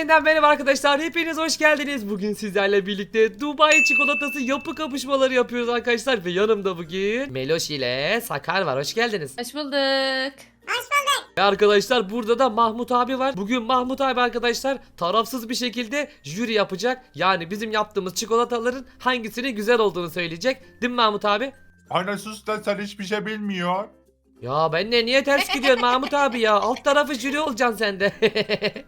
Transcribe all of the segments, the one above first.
yeniden merhaba arkadaşlar. Hepiniz hoş geldiniz. Bugün sizlerle birlikte Dubai çikolatası yapı kapışmaları yapıyoruz arkadaşlar. Ve yanımda bugün Meloş ile Sakar var. Hoş geldiniz. Hoş bulduk. Ve arkadaşlar burada da Mahmut abi var. Bugün Mahmut abi arkadaşlar tarafsız bir şekilde jüri yapacak. Yani bizim yaptığımız çikolataların hangisinin güzel olduğunu söyleyecek. Değil mi Mahmut abi? Sus lan sen hiçbir şey bilmiyor. Ya ben ne niye ters gidiyorsun Mahmut abi ya? Alt tarafı jüri olacaksın sen de.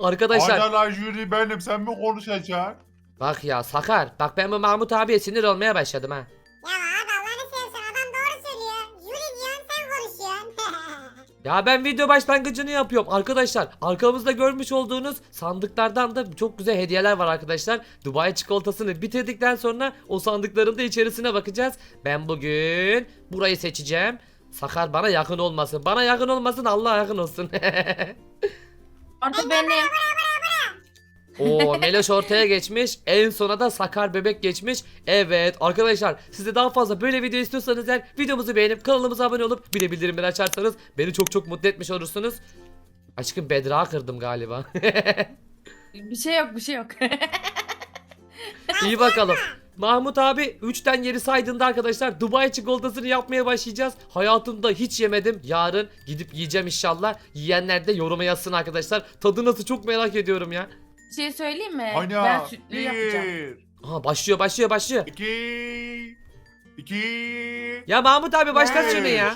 arkadaşlar lan jüri benim sen mi konuşacaksın? bak ya Sakar bak ben bu Mahmut abiye sinir olmaya başladım ha. Ya abi Allah'ını seversen adam doğru söylüyor. Yürü diyorsun sen konuşuyorsun. Ya ben video başlangıcını yapıyorum arkadaşlar. Arkamızda görmüş olduğunuz sandıklardan da çok güzel hediyeler var arkadaşlar. Dubai çikolatasını bitirdikten sonra o sandıkların da içerisine bakacağız. Ben bugün burayı seçeceğim. Sakar bana yakın olmasın. Bana yakın olmasın Allah yakın olsun. Orada benim. Oo Meloş ortaya geçmiş. En sona da Sakar bebek geçmiş. Evet arkadaşlar siz de daha fazla böyle video istiyorsanız eğer videomuzu beğenip kanalımıza abone olup bir de bildirimleri açarsanız beni çok çok mutlu etmiş olursunuz. Aşkım Bedra kırdım galiba. Bir şey yok bir şey yok. İyi bakalım. Mahmut abi 3'ten geri saydığında arkadaşlar Dubai çikolatasını yapmaya başlayacağız. Hayatımda hiç yemedim. Yarın gidip yiyeceğim inşallah. Yiyenler de yoruma yazsın arkadaşlar. Tadı nasıl çok merak ediyorum ya. bir şey söyleyeyim mi? Anne Ben sütlü yapacağım. bir, Aha başlıyor başlıyor başlıyor. iki, iki. Ya Mahmut abi başlat şunu ya.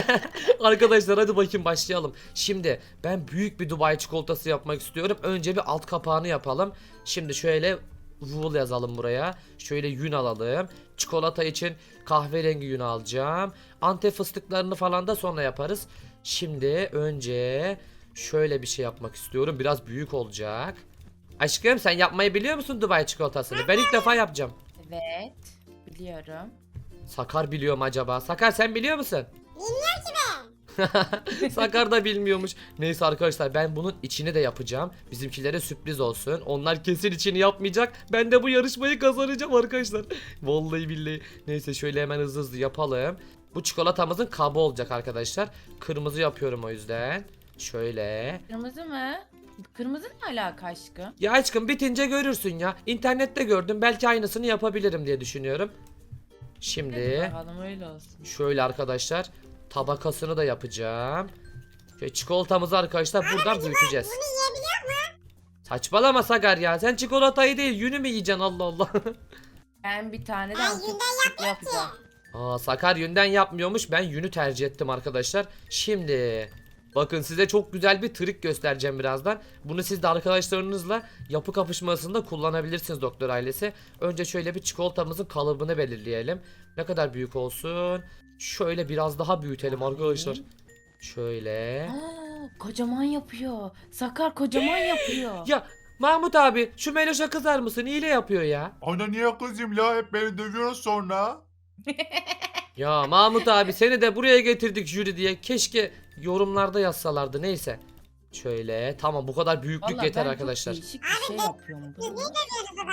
Arkadaşlar hadi bakayım başlayalım. Şimdi ben büyük bir Dubai çikolatası yapmak istiyorum. Önce bir alt kapağını yapalım. Şimdi şöyle wool yazalım buraya. Şöyle yün alalım. Çikolata için kahverengi yün alacağım. Antep fıstıklarını falan da sonra yaparız. Şimdi önce şöyle bir şey yapmak istiyorum. Biraz büyük olacak. Aşkım sen yapmayı biliyor musun Dubai çikolatasını? Ben ilk defa yapacağım. Evet. Biliyorum. Sakar biliyor mu acaba? Sakar sen biliyor musun? Bilmiyor ki ben. Sakar da bilmiyormuş. Neyse arkadaşlar ben bunun içini de yapacağım. Bizimkilere sürpriz olsun. Onlar kesin içini yapmayacak. Ben de bu yarışmayı kazanacağım arkadaşlar. Vallahi billahi. Neyse şöyle hemen hızlı hızlı yapalım. Bu çikolatamızın kabı olacak arkadaşlar. Kırmızı yapıyorum o yüzden. Şöyle. Kırmızı mı? Kırmızı ne alaka aşkım? Ya aşkım bitince görürsün ya. İnternette gördüm. Belki aynısını yapabilirim diye düşünüyorum. Hadi Şimdi bakalım öyle olsun. Şöyle arkadaşlar tabakasını da yapacağım. Şöyle çikolatamızı arkadaşlar buradan büyüteceğiz. Bunu yiyebiliyor Saçmalama Sagar ya. Sen çikolatayı değil yünü mü yiyeceksin Allah Allah. Ben bir tane de yapacağım. Aa Sakar yünden yapmıyormuş. Ben yünü tercih ettim arkadaşlar. Şimdi bakın size çok güzel bir trik göstereceğim birazdan. Bunu siz de arkadaşlarınızla yapı kapışmasında kullanabilirsiniz doktor ailesi. Önce şöyle bir çikolatamızın kalıbını belirleyelim. Ne kadar büyük olsun? Şöyle biraz daha büyütelim arkadaşlar. Şöyle. Aa, kocaman yapıyor. Sakar kocaman yapıyor. Ya Mahmut abi şu Meloş'a kızar mısın? Hile yapıyor ya. Anne niye kızayım la hep beni dövüyorsun sonra. Ya Mahmut abi seni de buraya getirdik jüri diye. Keşke yorumlarda yazsalardı neyse. Şöyle tamam bu kadar büyüklük Vallahi yeter ben arkadaşlar. Çok değişik bir şey yapıyorum Biz niye adamı?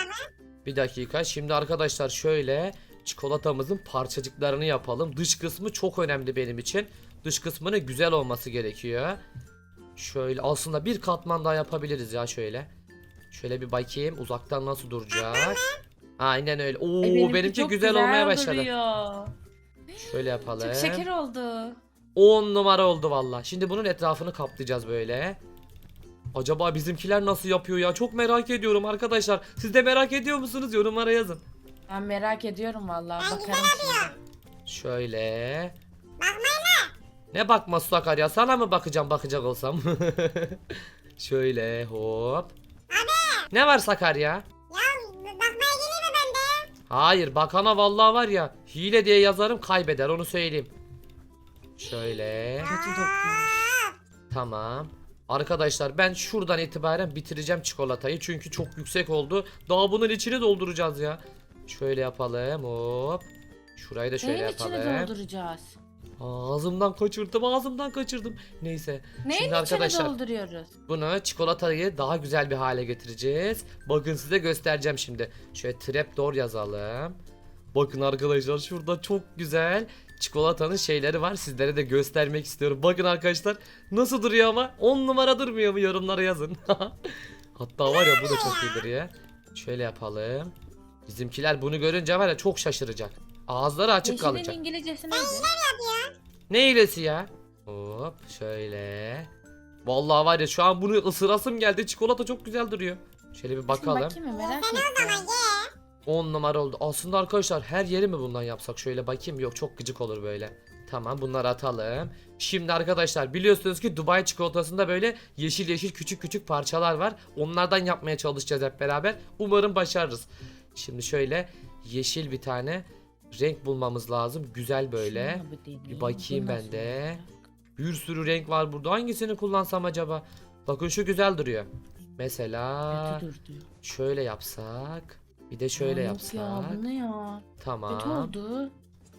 Bir dakika şimdi arkadaşlar şöyle çikolatamızın parçacıklarını yapalım. Dış kısmı çok önemli benim için. Dış kısmının güzel olması gerekiyor. Şöyle aslında bir katman daha yapabiliriz ya şöyle. Şöyle bir bakayım uzaktan nasıl duracak. Aynen öyle. Oo E, benimki, çok güzel, olmaya başladı. duruyor. Şöyle yapalım. Çok şeker oldu. 10 numara oldu valla. Şimdi bunun etrafını kaplayacağız böyle. Acaba bizimkiler nasıl yapıyor ya? Çok merak ediyorum arkadaşlar. Siz de merak ediyor musunuz? Yorumlara yazın. Ben merak ediyorum vallahi Ben bakarım şimdi. Şöyle. Bakmayın Ne bakması Sakar ya? Sana mı bakacağım bakacak olsam? Şöyle hop. Ne var Sakar ya? Ya bakmaya geleyim mi ben de? Hayır bakana vallahi var ya. Hile diye yazarım kaybeder onu söyleyeyim. Şöyle. Kötü. Tamam. Arkadaşlar ben şuradan itibaren bitireceğim çikolatayı çünkü çok yüksek oldu. Daha bunun içini dolduracağız ya. Şöyle yapalım hop. Şurayı da şöyle Neyin içine yapalım. dolduracağız? Ağzımdan kaçırdım ağzımdan kaçırdım. Neyse. Neyin Şimdi içine arkadaşlar dolduruyoruz? bunu çikolatayı daha güzel bir hale getireceğiz. Bakın size göstereceğim şimdi. Şöyle trapdoor yazalım. Bakın arkadaşlar şurada çok güzel çikolatanın şeyleri var. Sizlere de göstermek istiyorum. Bakın arkadaşlar nasıl duruyor ama 10 numara durmuyor mu yorumlara yazın. Hatta var ya bu da çok iyi duruyor. Şöyle yapalım. Bizimkiler bunu görünce var ya çok şaşıracak. Ağızları açık Yeşilin kalacak. İngilizcesi neydi? Ne iyilesi ya? Hop şöyle. Vallahi var ya şu an bunu ısırasım geldi. Çikolata çok güzel duruyor. Şöyle bir Bakalım. Bakayım mı merak Sen o zaman ettim. ye. 10 numara oldu. Aslında arkadaşlar her yeri mi bundan yapsak? Şöyle bakayım. Yok çok gıcık olur böyle. Tamam bunları atalım. Şimdi arkadaşlar biliyorsunuz ki Dubai çikolatasında böyle yeşil yeşil küçük küçük parçalar var. Onlardan yapmaya çalışacağız hep beraber. Umarım başarırız. Şimdi şöyle yeşil bir tane renk bulmamız lazım. Güzel böyle. Bir bakayım ben de. Bir sürü renk var burada. Hangisini kullansam acaba? Bakın şu güzel duruyor. Mesela Kötü şöyle yapsak. Bir de şöyle yok yapsak. Ya bu ne ya? Kötü Tamam. oldu.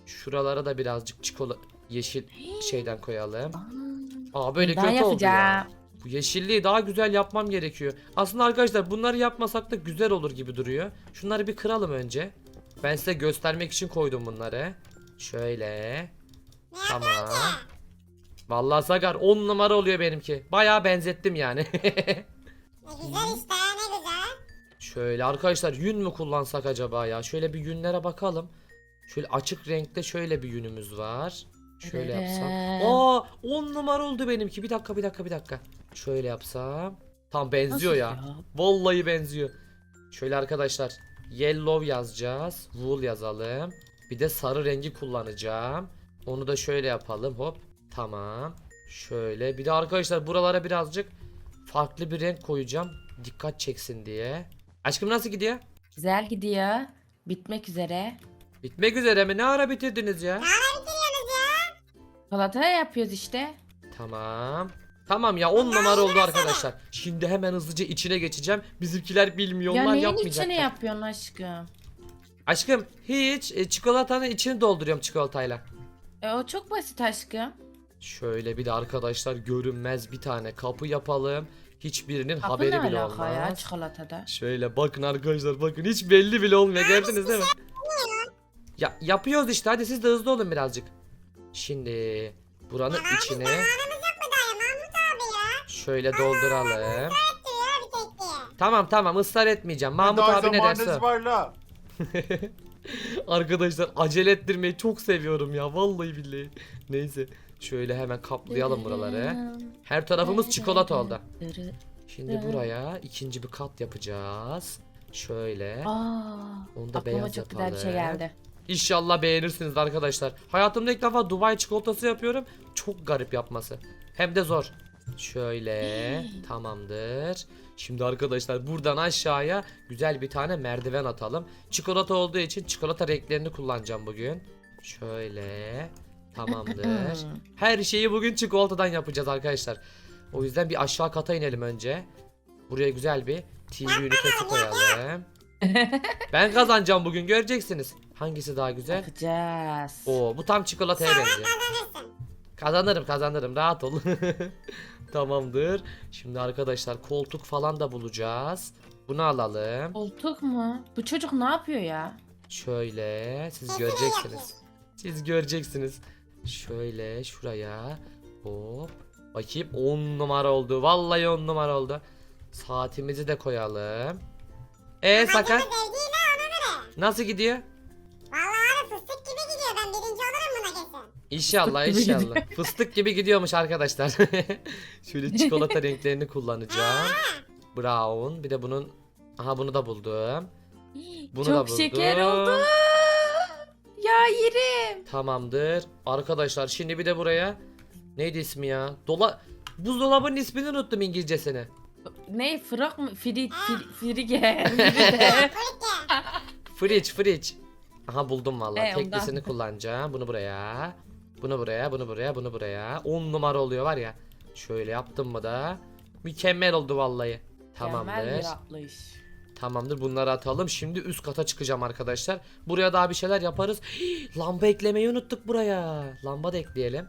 Şuralara da birazcık çikolata yeşil şeyden koyalım. Aa, böyle daha kötü oldu ya. Bu yeşilliği daha güzel yapmam gerekiyor. Aslında arkadaşlar bunları yapmasak da güzel olur gibi duruyor. Şunları bir kıralım önce. Ben size göstermek için koydum bunları. Şöyle. Tamam. Vallahi Sagar 10 numara oluyor benimki. Bayağı benzettim yani. Ne güzel işte ne güzel. şöyle arkadaşlar yün mü kullansak acaba ya? Şöyle bir yünlere bakalım. Şöyle açık renkte şöyle bir yünümüz var. Şöyle yapsam. Aa 10 numara oldu benimki. Bir dakika bir dakika bir dakika. Şöyle yapsam. Tam benziyor Nasıl ya. Vallahi benziyor. Şöyle arkadaşlar. Yellow yazacağız. Wool yazalım. Bir de sarı rengi kullanacağım. Onu da şöyle yapalım. Hop. Tamam. Şöyle. Bir de arkadaşlar buralara birazcık farklı bir renk koyacağım. Dikkat çeksin diye. Aşkım nasıl gidiyor? Güzel gidiyor. Bitmek üzere. Bitmek üzere mi? Ne ara bitirdiniz ya? Çikolata yapıyoruz işte. Tamam. Tamam ya 10 numara oldu arkadaşlar. Şimdi hemen hızlıca içine geçeceğim. Bizimkiler bilmiyor. ya Onlar neyin yapmayacaklar. içine yapıyorsun aşkım? Aşkım hiç e, çikolatanın içini dolduruyorum çikolatayla. E, o çok basit aşkım. Şöyle bir de arkadaşlar görünmez bir tane kapı yapalım. Hiçbirinin Kapı haberi ne bile alaka ya çikolatada? Şöyle bakın arkadaşlar bakın hiç belli bile olmuyor gördünüz değil mi? Ya yapıyoruz işte hadi siz de hızlı olun birazcık. Şimdi buranın içine Zamanımız yok mu dayı Mahmut abi ya? şöyle dolduralım. Bir tek. Tamam tamam ısrar etmeyeceğim. Mahmut Daha abi ne derse. zamanınız o. var la. Arkadaşlar acele ettirmeyi çok seviyorum ya vallahi billahi. Neyse şöyle hemen kaplayalım buraları. Her tarafımız çikolata oldu. Şimdi buraya ikinci bir kat yapacağız. Şöyle. Aa, Onu da aklıma beyaz çok güzel bir şey yapalım. geldi. İnşallah beğenirsiniz arkadaşlar. Hayatımda ilk defa Dubai çikolatası yapıyorum. Çok garip yapması. Hem de zor. Şöyle tamamdır. Şimdi arkadaşlar buradan aşağıya güzel bir tane merdiven atalım. Çikolata olduğu için çikolata renklerini kullanacağım bugün. Şöyle tamamdır. Her şeyi bugün çikolatadan yapacağız arkadaşlar. O yüzden bir aşağı kata inelim önce. Buraya güzel bir TV ünitesi koyalım. ben kazanacağım bugün göreceksiniz. Hangisi daha güzel? Bakacağız. Oo bu tam çikolataya benziyor. Kazanırım kazanırım rahat ol. Tamamdır. Şimdi arkadaşlar koltuk falan da bulacağız. Bunu alalım. Koltuk mu? Bu çocuk ne yapıyor ya? Şöyle siz göreceksiniz. Siz göreceksiniz. Şöyle şuraya. Hop. Bakayım 10 numara oldu. Vallahi 10 numara oldu. Saatimizi de koyalım. E sakar ona göre. nasıl gidiyor? İnşallah Fıstık gibi inşallah. Fıstık gibi gidiyormuş arkadaşlar. Şöyle çikolata renklerini kullanacağım. Brown. Bir de bunun Aha bunu da buldum. Bunu da çok buldum. şeker oldu. Ya yerim. Tamamdır. Arkadaşlar şimdi bir de buraya neydi ismi ya? Dola Buzdolabının ismini unuttum İngilizcesini. Ne fırık mı? Firi, firi, frige. Frige. Fridge, fridge. Aha buldum vallahi. E, ondan. Teklisini kullanacağım. Bunu buraya. Bunu buraya, bunu buraya, bunu buraya. 10 numara oluyor var ya. Şöyle yaptım mı da mükemmel oldu vallahi. Tamamdır. Tamamdır bunları atalım. Şimdi üst kata çıkacağım arkadaşlar. Buraya daha bir şeyler yaparız. Hii, lamba eklemeyi unuttuk buraya. Lamba da ekleyelim.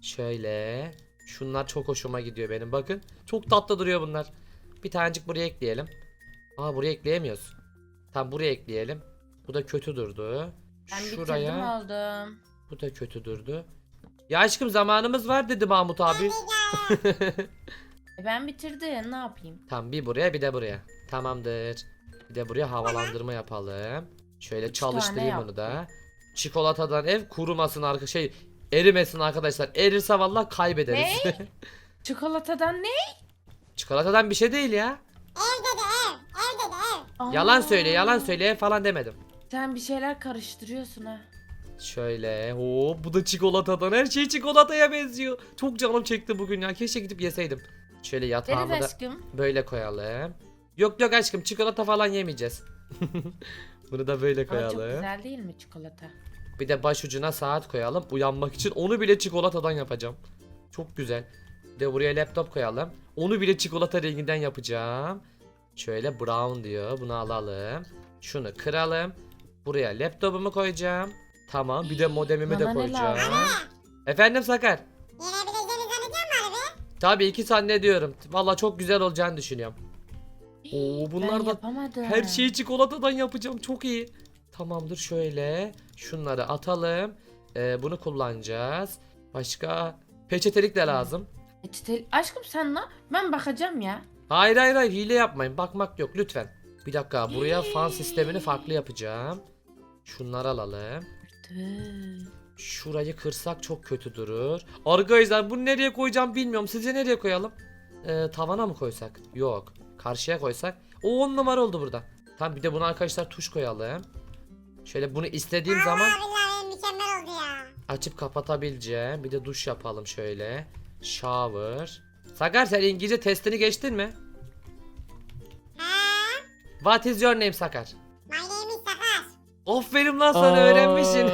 Şöyle. Şunlar çok hoşuma gidiyor benim bakın. Çok tatlı duruyor bunlar. Bir tanecik buraya ekleyelim. Aa buraya ekleyemiyoruz. Tam buraya ekleyelim. Bu da kötü durdu. Ben bitirdim Şuraya. aldım. Bu da kötü durdu. Ya aşkım zamanımız var dedi Mahmut abi. E ben bitirdim ne yapayım? Tamam bir buraya bir de buraya. Tamamdır. Bir de buraya havalandırma yapalım. Şöyle Üç tane çalıştırayım onu da. Çikolatadan ev kurumasın arka şey erimesin arkadaşlar. Erirse vallahi kaybederiz. Çikolatadan ne? Çikolatadan bir şey değil ya. Ev dedi ev. Ev dedi ev. Aa, Yalan söyle yalan söyle falan demedim. Sen bir şeyler karıştırıyorsun ha. Şöyle hop bu da çikolatadan her şey çikolataya benziyor. Çok canım çekti bugün ya keşke gidip yeseydim. Şöyle yatağımı da aşkım. böyle koyalım. Yok yok aşkım çikolata falan yemeyeceğiz. Bunu da böyle Ama çok koyalım. güzel değil mi çikolata? Bir de başucuna saat koyalım uyanmak için. Onu bile çikolatadan yapacağım. Çok güzel. Bir de buraya laptop koyalım. Onu bile çikolata renginden yapacağım. Şöyle brown diyor. Bunu alalım. Şunu kıralım. Buraya laptopumu koyacağım. Tamam bir de modemimi de Bana ne koyacağım. lazım? Efendim Sakar. Yenebileceğini zannediyor musun abi? Tabii iki zannediyorum. Valla çok güzel olacağını düşünüyorum. Oo, bunlar da yapamadım. Her şeyi çikolatadan yapacağım. Çok iyi. Tamamdır şöyle. Şunları atalım. Ee, bunu kullanacağız. Başka peçetelik de lazım. Peçete- Aşkım sen ne? Ben bakacağım ya. Hayır hayır hayır hile yapmayın. Bakmak yok lütfen. Bir dakika buraya fan sistemini farklı yapacağım. Şunları alalım. Dur. Şurayı kırsak çok kötü durur. Arkadaşlar bunu nereye koyacağım bilmiyorum. Sizce nereye koyalım? Ee, tavana mı koysak? Yok. Karşıya koysak. O 10 numara oldu burada. Tamam bir de buna arkadaşlar tuş koyalım. Şöyle bunu istediğim zaman Allah billahi mükemmel oldu ya. açıp kapatabileceğim. Bir de duş yapalım şöyle. Shower. Sakar sen İngilizce testini geçtin mi? He? What is your name Sakar? Aferin lan sana öğrenmişsin.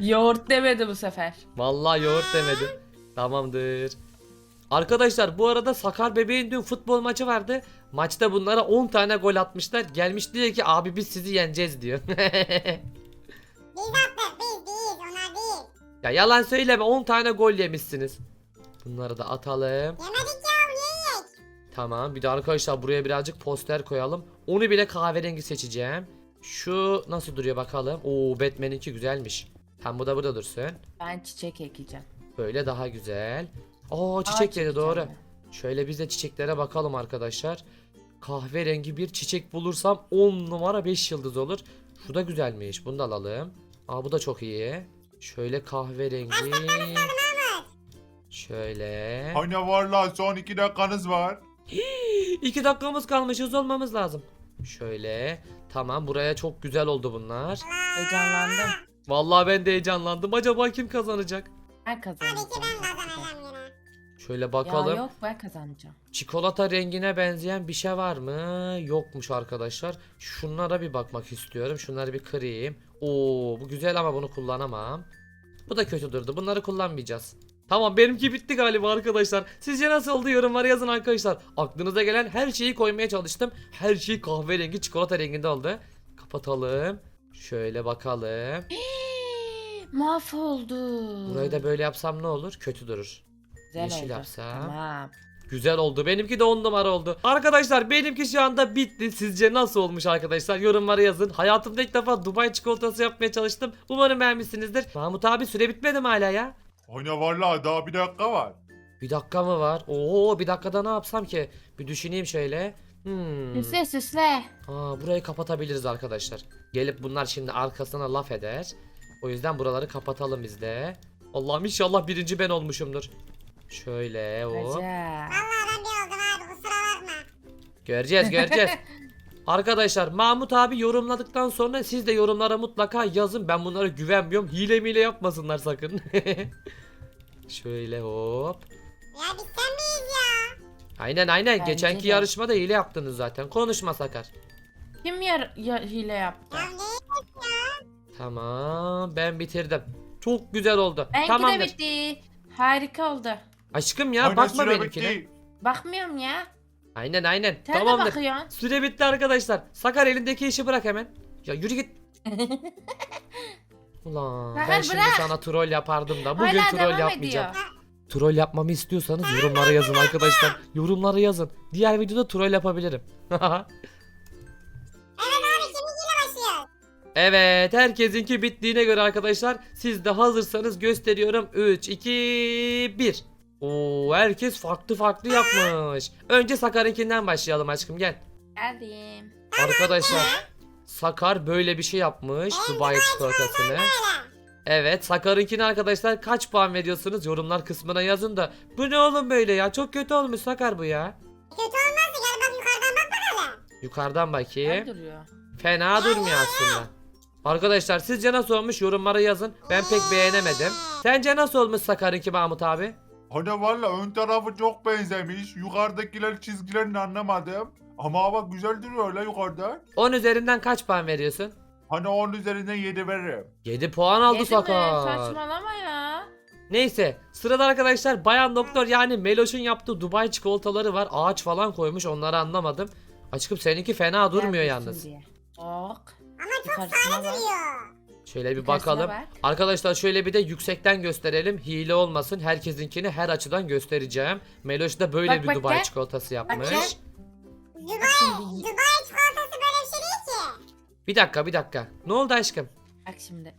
Yoğurt demedi bu sefer. Vallahi yoğurt demedim. Tamamdır. Arkadaşlar bu arada Sakar bebeğin dün futbol maçı vardı. Maçta bunlara 10 tane gol atmışlar. Gelmiş diyor ki abi biz sizi yeneceğiz diyor. Biz attık biz biz onlar değil. ya yalan söyleme 10 tane gol yemişsiniz. Bunları da atalım. Yemedik ya? Tamam bir de arkadaşlar buraya birazcık poster koyalım. Onu bile kahverengi seçeceğim. Şu nasıl duruyor bakalım. Oo Batman'inki güzelmiş. Tam bu da burada dursun. Ben çiçek ekeceğim. Böyle daha güzel. Aa Ağaç çiçek doğru. ben. Şöyle biz de çiçeklere bakalım arkadaşlar. Kahverengi bir çiçek bulursam 10 numara 5 yıldız olur. Şu da güzelmiş. Bunu da alalım. Aa bu da çok iyi. Şöyle kahverengi. Şöyle. Hani varla son iki dakikanız var. 2 dakikamız kalmış hızlı olmamız lazım. Şöyle. Tamam buraya çok güzel oldu bunlar. Heyecanlandım. Vallahi ben de heyecanlandım. Acaba kim kazanacak? Ben Tabii ki kazanacağım. ben kazanacağım yine. Şöyle bakalım. Ya yok ben kazanacağım. Çikolata rengine benzeyen bir şey var mı? Yokmuş arkadaşlar. Şunlara bir bakmak istiyorum. Şunları bir kırayım. Oo, bu güzel ama bunu kullanamam. Bu da kötü durdu. Bunları kullanmayacağız. Tamam benimki bitti galiba arkadaşlar. Sizce nasıl oldu yorumlara yazın arkadaşlar. Aklınıza gelen her şeyi koymaya çalıştım. Her şey kahverengi çikolata renginde oldu. Kapatalım. Şöyle bakalım. Mahvoldu. Burayı da böyle yapsam ne olur? Kötü durur. Güzel yeşil oldu. yapsam. Tamam. Güzel oldu. Benimki de 10 numara oldu. Arkadaşlar benimki şu anda bitti. Sizce nasıl olmuş arkadaşlar? Yorumlara yazın. Hayatımda ilk defa Dubai çikolatası yapmaya çalıştım. Umarım beğenmişsinizdir. Mahmut abi süre bitmedi mi hala ya? Hani varla daha bir dakika var. Bir dakika mı var? Oo bir dakikada ne yapsam ki? Bir düşüneyim şöyle. Hmm. Süsle süsle. Aa, burayı kapatabiliriz arkadaşlar. Gelip bunlar şimdi arkasına laf eder. O yüzden buraları kapatalım biz de. Allah'ım inşallah birinci ben olmuşumdur. Şöyle o. Acayip. Vallahi ben bir oldum abi kusura bakma. Göreceğiz göreceğiz. Arkadaşlar Mahmut abi yorumladıktan sonra siz de yorumlara mutlaka yazın. Ben bunlara güvenmiyorum. Hile mile yapmasınlar sakın. Şöyle hop. Ya miyiz ya? Aynen aynen. Bence Geçenki de. yarışmada hile yaptınız zaten. Konuşma Sakar. Kim yar ya hile yaptı? Ya ne? Tamam ben bitirdim. Çok güzel oldu. Benimki Tamamdır. de bitti. Harika oldu. Aşkım ya Hani bakma süre benimkine. bitti. Bakmıyorum ya. Aynen aynen. Sen de Tamamdır. bakıyorsun. Süre bitti arkadaşlar. Sakar elindeki işi bırak hemen. Ya yürü git. Ulan ben Sakar, şimdi bırak. sana troll yapardım da bugün Hala troll devam yapmayacağım. ediyor. Troll yapmamı istiyorsanız yorumlara yazın arkadaşlar. Yorumlara yazın. Diğer videoda troll yapabilirim. Evet abi şimdi yine başlıyor. Evet herkesinki bittiğine göre arkadaşlar siz de hazırsanız gösteriyorum 3 2 1 Oo herkes farklı farklı yapmış. Önce Sakar'ınkinden başlayalım aşkım gel. Geldim. Arkadaşlar Sakar böyle bir şey yapmış Dubai çikolatasını. Evet Sakar'ınkine arkadaşlar kaç puan veriyorsunuz yorumlar kısmına yazın da. Bu ne oğlum böyle ya çok kötü olmuş Sakar bu ya. Kötü olmazdı gel bak yukarıdan bak bakalım. Yukarıdan bakayım. Duruyor. Fena durmuyor aslında. Arkadaşlar sizce nasıl olmuş yorumlara yazın. Ben pek beğenemedim. Sence nasıl olmuş Sakar'ınki Mahmut abi? Hani valla ön tarafı çok benzemiş. Yukarıdakiler çizgilerini anlamadım. Ama bak güzel duruyor öyle yukarıda. 10 üzerinden kaç puan veriyorsun? Hani 10 üzerinden 7 veririm. 7 puan aldı Yedi mi? Saçmalama ya. Neyse sırada arkadaşlar Bayan Doktor yani Meloş'un yaptığı Dubai çikolataları var. Ağaç falan koymuş onları anlamadım. Aşkım seninki fena durmuyor Gel yalnız. diye. Bak. Ama çok Yukarısına sade bak. duruyor. Şöyle bir Yukarısına bakalım. bak. Arkadaşlar şöyle bir de yüksekten gösterelim. Hile olmasın. Herkesinkini her açıdan göstereceğim. Meloş da böyle Bak, bir bak, Dubai gel. çikolatası yapmış. gel. Dubai, Dubai çikolatası böyle bir şey değil ki. Bir dakika bir dakika. Ne oldu aşkım? Bak şimdi.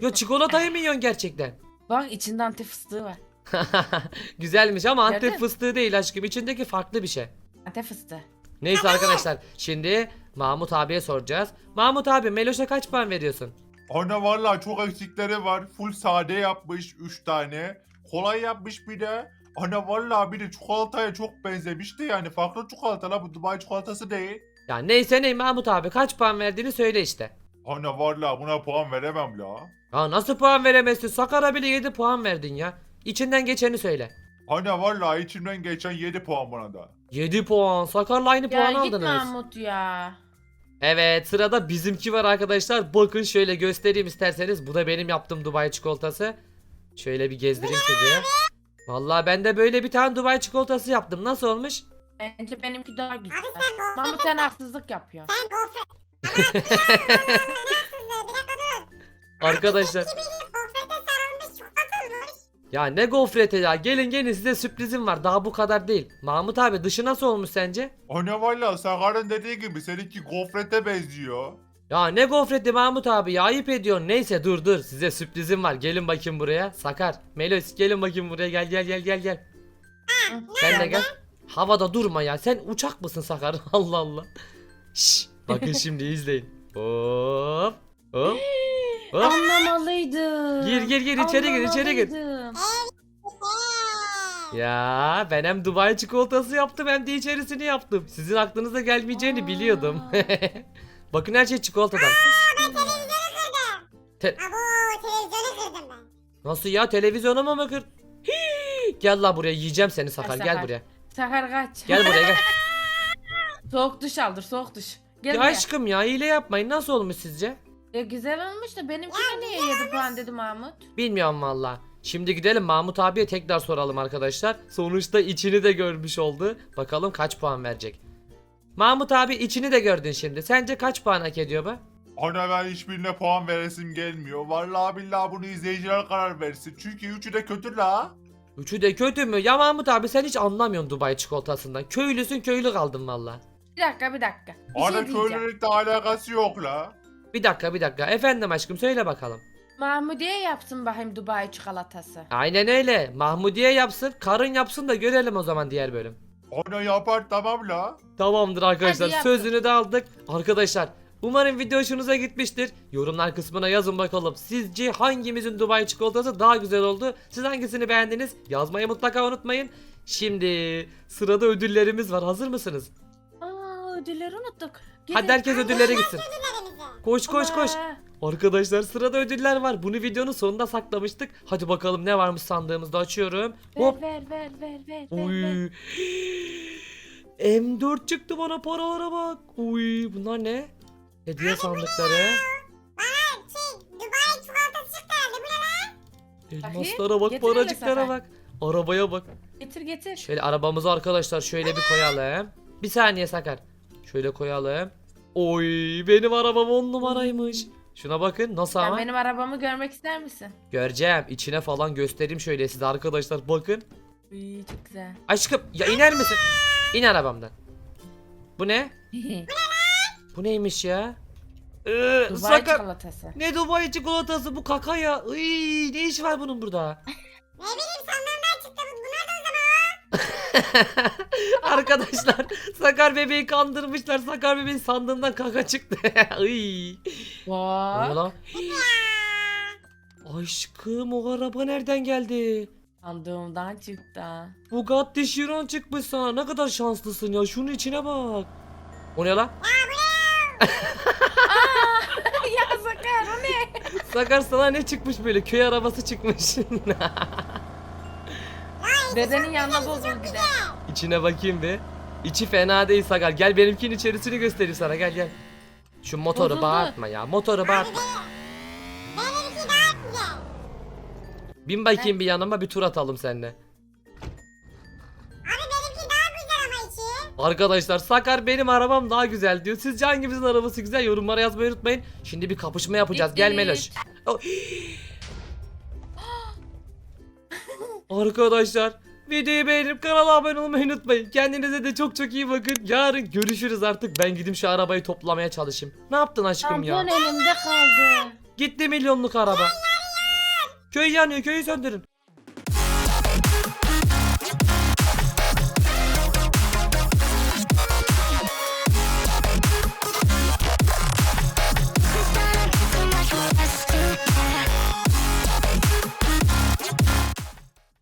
Yo çikolatayı mı yiyorsun gerçekten? Bak içinde anti fıstığı var. Güzelmiş ama antep Gördün? fıstığı değil aşkım. İçindeki farklı bir şey. Anti fıstığı. Neyse arkadaşlar şimdi Mahmut abiye soracağız. Mahmut abi Meloş'a kaç puan veriyorsun? Hani valla çok eksikleri var. Full sade yapmış 3 tane. Kolay yapmış bir de. Hani valla bir de çikolataya çok benzemişti yani. Farklı çikolata la bu Dubai çikolatası değil. Ya neyse ne Mahmut abi kaç puan verdiğini söyle işte. Hani valla buna puan veremem la. Ya nasıl puan veremezsin? Sakar'a bile 7 puan verdin ya. İçinden geçeni söyle. Hani valla içimden geçen 7 puan buna da. 7 puan. Sakar'la aynı puan Ya git aldınız. Mahmut ya. Evet sırada bizimki var arkadaşlar. Bakın şöyle göstereyim isterseniz. Bu da benim yaptığım Dubai çikolatası. Şöyle bir gezdireyim sizi. Vallahi ben de böyle bir tane Dubai çikolatası yaptım. Nasıl olmuş? Bence benimki daha güzel. Abi sen gofret, Mahmut sen haksızlık yapıyorsun. sen gofret. Ama ne haksızlığı? Bir dakika dur. Arkadaşlar ya ne gofreti ya. Gelin gelin size sürprizim var. Daha bu kadar değil. Mahmut abi dışı nasıl olmuş sence? Hani valla Sakar'ın dediği gibi seninki gofrete benziyor. Ya ne gofreti Mahmut abi ya ayıp ediyorsun. Neyse dur dur size sürprizim var. Gelin bakayım buraya. Sakar, Melos gelin bakayım buraya. Gel gel gel gel gel. Sen de gel. Havada durma ya. Sen uçak mısın Sakar? Allah Allah. Şş, bakın şimdi izleyin. Hop. Hop. Hop. Anlamalıydım. Gir gir gir içeri gir içeri gir. Anlamalıydım. Ya ben hem Dubai çikolatası yaptım hem de içerisini yaptım. Sizin aklınıza gelmeyeceğini Aa. biliyordum. bakın her şey çikolatadan. ben televizyonu kırdım. Te- Abo televizyonu kırdım ben. Nasıl ya televizyona mı kır? Hii! Gel la buraya yiyeceğim seni Sakar gel Sakar. buraya. Sakar kaç. Gel buraya gel. soğuk duş aldır soğuk duş. Gel ya buraya. aşkım ya hile yapmayın nasıl olmuş sizce? Ya güzel olmuş da benimkine niye 7 puan dedi Mahmut? Bilmiyorum valla. Şimdi gidelim Mahmut abiye tekrar soralım arkadaşlar. Sonuçta içini de görmüş oldu. Bakalım kaç puan verecek. Mahmut abi içini de gördün şimdi. Sence kaç puan hak ediyor bu? Hani ben hiçbirine puan veresim gelmiyor. Vallahi billahi bunu izleyiciler karar versin. Çünkü üçü de kötü la. Üçü de kötü mü? Ya Mahmut abi sen hiç anlamıyorsun Dubai çikolatasından. Köylüsün köylü kaldın valla. Bir dakika bir dakika. Bir Hani şey diyeceğim. köylülükle alakası yok la. Bir dakika bir dakika. Efendim aşkım söyle bakalım. Mahmudiye yapsın bakayım Dubai çikolatası. Aynen öyle. Mahmudiye yapsın. Karın yapsın da görelim o zaman diğer bölüm. Onu yapar tamam la. Tamamdır arkadaşlar. Hadi yapın. Sözünü de aldık. Arkadaşlar umarım video hoşunuza gitmiştir. Yorumlar kısmına yazın bakalım. Sizce hangimizin Dubai çikolatası daha güzel oldu? Siz hangisini beğendiniz? Yazmayı mutlaka unutmayın. Şimdi sırada ödüllerimiz var. Hazır mısınız? Aa ödülleri unuttuk. Gelin. Hadi herkes ödüllere gitsin. Koş koş koş. Arkadaşlar sırada ödüller var. Bunu videonun sonunda saklamıştık. Hadi bakalım ne varmış sandığımızda açıyorum. Hop. Ver ver ver ver ver ver. ver. Uy. M4 çıktı bana paralara bak. Uy bunlar ne? Hediye sandıkları. Şey Dubai çikolatası çıktı herhalde. Bu ne lan? Elmaslara bak, Getir hele paracıklara bak. Arabaya bak. Getir getir. Şöyle arabamızı arkadaşlar şöyle bir koyalım. Bir saniye Sakar. Şöyle koyalım. Oy benim arabam on numaraymış. Şuna bakın nasıl Sen ama. benim arabamı görmek ister misin? Göreceğim. İçine falan göstereyim şöyle size arkadaşlar. Bakın. Uy çok güzel. Aşkım ya iner misin? İn arabamdan. Bu ne? Bu neymiş ya? Ee, Dubai Sakar çikolatası. ne Dubai çikolatası bu kaka ya. Iy, ne iş var bunun burada? ne bileyim sandığımdan çıktı. Bu- Bunlar da o zaman. Arkadaşlar Sakar bebeği kandırmışlar. Sakar bebeğin sandığından kaka çıktı. Iy. Vay. Lan? Aşkım o araba nereden geldi? Sandığımdan çıktı. Bugatti Chiron çıkmış sana. Ne kadar şanslısın ya. Şunun içine bak. O ne lan? ya Sakar o ne? Sakar sana ne çıkmış böyle? Köy arabası çıkmış. Dedenin yanında bozul bir de. İçine bakayım bir. İçi fena değil Sakar. Gel benimkinin içerisini göstereyim sana. Gel gel. Şu motoru Bozuldu. bağırtma ya. Motoru bağırtma. Benimki daha güzel. Bin bakayım bir yanıma bir tur atalım seninle. Abi benimki daha güzel ama içi. Arkadaşlar Sakar benim arabam daha güzel diyor. Sizce hangimizin arabası güzel? Yorumlara yazmayı unutmayın. Şimdi bir kapışma yapacağız. Gel. Meloş. Oh. Arkadaşlar videoyu beğenip kanala abone olmayı unutmayın. Kendinize de çok çok iyi bakın. Yarın görüşürüz artık. Ben gidip şu arabayı toplamaya çalışayım. Ne yaptın aşkım ya? Tampon elimde kaldı. Gitti milyonluk araba. Köy yanıyor köyü söndürün.